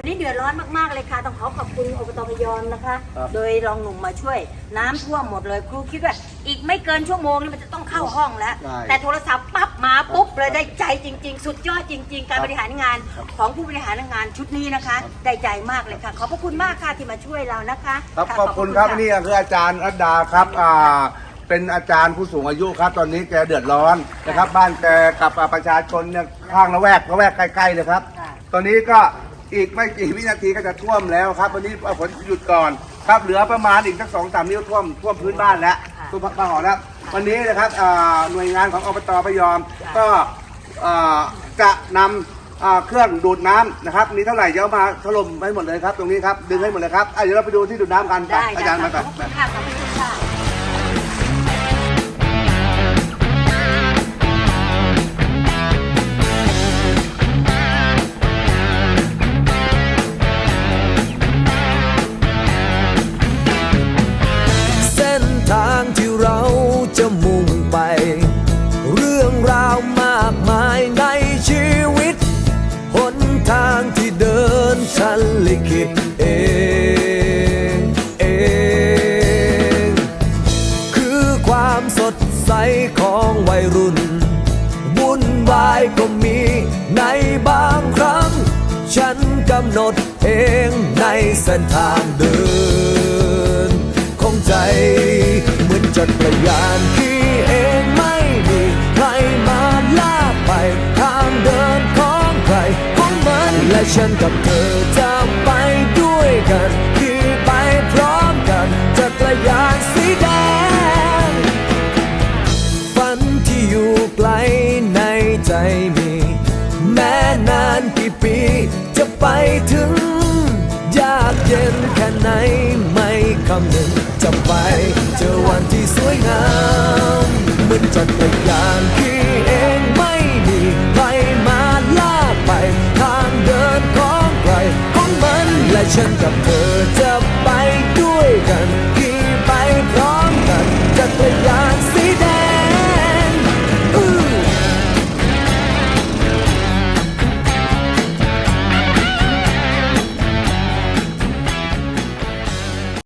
วันนี้เดือดร้อนมากๆเลยค่ะ ต้องขอขอบคุณอบตพยอมนะคะ ครับ โดยรองหนุ่มมาช่วย น้ำท่วมหมดเลยครูคิดว่าอีกไม่เกินชั่วโมงนี่มันจะต้องเข้าห้องแล้ว ได้แต่โทรศัพท์ปั๊บมาปุ๊บเลยได้ใจจริง ๆ สุดยอดจริง ๆ การครับบริหารงานของผู้บริหารงานชุดนี้นะคะ ได้ใจมากเลยค่ะ ขอบพระคุณมากค่ะที่มาช่วยเรานะคะครับะขอบคุณครับะ นี่คืออาจารย์รัตดาครับอ่าเป็นอาจารย์ผู้สูงอายุครับ ตอนนี้แกเดือดร้อนนะครับ บ้านแกกับอ่าประชาชนเนี่ยข้างละแวกละแวกใกล้ๆเลยครับ ค่ะ ตอนนี้ก็ อีกไม่กี่วินาทีก็จะท่วมแล้วครับ วันนี้ฝนหยุดก่อนครับเหลือประมาณอีกสักสองสามนิ้วท่วมท่วมพื้นบ้านแล้วท่วมบ้านหอแล้ว วันนี้นะครับอ่าหน่วยงานของอบตพยอม ก็อ่าจะนำอ่าเครื่องดูดน้ำนะครับ มีเท่าไหร่เดี๋ยวมาถล่มให้หมดเลยครับ ตรงนี้ครับดึงให้หมดเลยครับอะเดี๋ยวเราไปดูที่ดูดน้ำกันไปได้อาจารย์ได้มาขแบอ จะมุ่งไป เรื่องราวมากมายในชีวิต หนทางที่เดินฉันลิขิตเองเอง คือความสดใสของวัยรุ่น วุ่นวายก็มีในบางครั้ง ฉันกำหนดเองในเส้นทางเดินของใจ จักรยานขี่เองไม่มีใครมาลากไป ทางเดินของใครของมัน และฉันกับเธอจะไปด้วยกันขี่ไปพร้อมกันจักรยานสีแดงฝันที่อยู่ไกลในใจมี แม้นานกี่ปีจะไปถึง ยากเย็นแค่ไหนไม่คำนึง จะไป เจอวันที่สวยงามเหมือนจักรยานขี่เองไม่มีใครมาลากไป ทางเดินของใครของมันและฉันกับเธอ